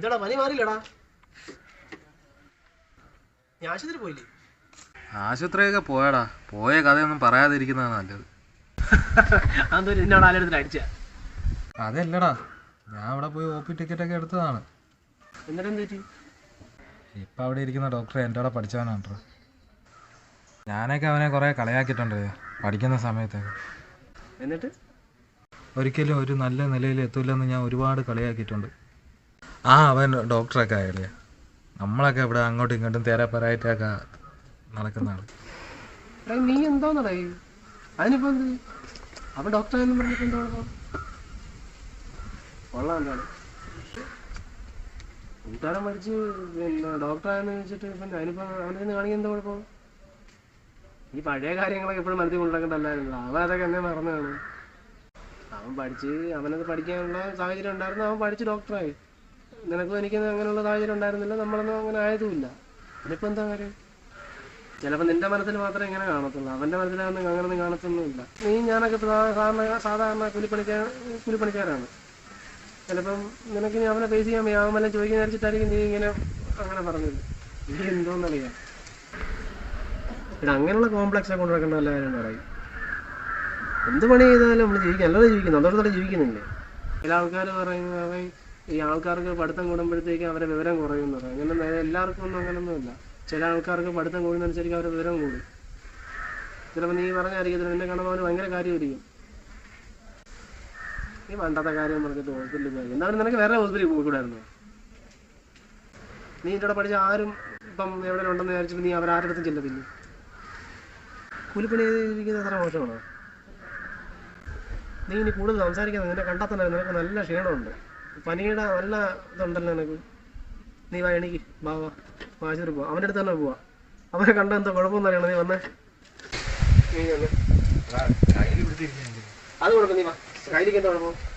എന്താടാ പനി മാറിയില്ലടാ? നീ ആശുപത്രി പോയില്ലേ? ആശുപത്രിയൊക്കെ പോയടാ. പോയ കഥയൊന്നും പറയാതിരിക്കുന്നതാണ് നല്ലത്. എന്നോട് അടിച്ച അതല്ലടാ. ഞാൻ അവിടെ പോയി ഒ പി ടിക്കറ്റ് ഒക്കെ എടുത്തതാണ്. എന്നിട്ട് എന്ത് പറ്റി? ഇപ്പം അവിടെ ഇരിക്കുന്ന ഡോക്ടർ എന്റെ അവിടെ പഠിച്ചവനാണ് ഞാനൊക്കെ അവനെ കുറേ കളയാക്കിട്ടുണ്ട് പഠിക്കുന്ന സമയത്തൊക്കെ. എന്നിട്ട്? ഒരിക്കലും ഒരു നല്ല നിലയിൽ എത്തൂലെന്ന് ഞാൻ ഒരുപാട് കളിയാക്കിയിട്ടുണ്ട്. ആ അവൻ ഡോക്ടറൊക്കെ ആയില്ലേ. നമ്മളൊക്കെ ഇവിടെ അങ്ങോട്ടും ഇങ്ങോട്ടും തേരാപ്പരായിട്ടൊക്കെ നടക്കുന്ന ആൾ നീ എന്തോന്നടേ? അതിനിപ്പോ അവൻ എന്താ വെച്ചിട്ട് അതിനിപ്പോ അവനെ ഈ പഴയ കാര്യങ്ങളൊക്കെ എപ്പോഴും മനസ്സിൽ കൊണ്ടുനടക്കണ്ടല്ലായിരുന്നു അവൻ അതൊക്കെ എന്നെ മറന്നു അവൻ പഠിച്ച് അവനത് പഠിക്കാനുള്ള സാഹചര്യം ഉണ്ടായിരുന്നു. അവൻ പഠിച്ച് ഡോക്ടറായി നിനക്കും എനിക്കൊന്നും അങ്ങനെയുള്ള സാഹചര്യം ഉണ്ടായിരുന്നില്ല നമ്മളൊന്നും അങ്ങനെ ആയതുമില്ല. അതിനിപ്പോ എന്താ കാര്യം? ചിലപ്പോൾ നിന്റെ മനസ്സിൽ മാത്രമേ ഇങ്ങനെ കാണത്തുള്ളൂ. അവന്റെ മനസ്സിലാകുന്ന അങ്ങനൊന്നും കാണത്തൊന്നുമില്ല. നീ ഞാനൊക്കെ സാധാരണ സാധാരണ കൂലിപ്പണിക്കാർ കൂലിപ്പണിക്കാരാണ്. ചിലപ്പം നിനക്ക് ഇനി അവനെ ഫേസ് ചെയ്യാൻ അവൻ വല്ലതും ചോദിക്കുന്ന വിചാരിച്ചിട്ടായിരിക്കും നീ ഇങ്ങനെ അങ്ങനെ പറഞ്ഞത്. നീ എന്തോന്നറിയാം. ഇവിടെ അങ്ങനെയുള്ള കോംപ്ലക്സ് ഒക്കെ കൊണ്ടുനടക്കേണ്ട നല്ല കാര്യം പറയും എന്ത് പണി ചെയ്താലും നമ്മൾ ജീവിക്കും. അല്ലാതെ ജീവിക്കുന്നു. അതോടെ ജീവിക്കുന്നില്ലേ? ചില ആൾക്കാർ പറയുന്നത് ഈ ആൾക്കാർക്ക് പഠിത്തം കൂടുമ്പോഴത്തേക്ക് അവരെ വിവരം കുറയുന്നത്. അങ്ങനെ എല്ലാവർക്കും ഒന്നും അങ്ങനൊന്നുമില്ല ചില ആൾക്കാർക്ക് പഠിത്തം കൂടുന്നതനുസരിച്ച് അവരെ വിവരം കൂടും. ചിലപ്പോൾ നീ പറഞ്ഞായിരിക്കും നിന്നെ കാണുമ്പോൾ അവന് ഭയങ്കര കാര്യമായിരിക്കും. നീ വേണ്ടാത്ത കാര്യം പറഞ്ഞിട്ട് ഹോസ്പിറ്റലിൽ എന്നാലും നിനക്ക് വേറെ ഹോസ്പിറ്റലിൽ പോയിക്കൂടായിരുന്നു. നീ ഇവിടെ പഠിച്ച ആരും ഇപ്പം എവിടെ ഉണ്ടെന്ന് വിചാരിച്ചപ്പോൾ നീ അവരാരുടെ അടുത്തും ചെല്ലത്തില്ലേ? കൂലിപ്പണി ചെയ്തിരിക്കുന്നത് അത്ര മോശമാണോ? നീ ഇനി കൂടുതൽ സംസാരിക്കാതെ നിന്നെ കണ്ടാൽ തന്നെ നിനക്ക് നല്ല ക്ഷീണമുണ്ട്. പനിയുടെ നല്ല ഇതുണ്ടല്ലോ നിനക്ക്. നീ വാ എണീക്ക്. വാ വാ. വാ ആശുപത്രി അവന്റെ അടുത്ത് തന്നെ പോവാ. അവനെ കണ്ട എന്താ കുഴപ്പമൊന്നും അറിയണം? നീ വന്നേ. നീ വന്നേ. അത് കൊടുക്കും നീ വാ. കയ്യിലേക്ക് എന്താ കുഴപ്പം?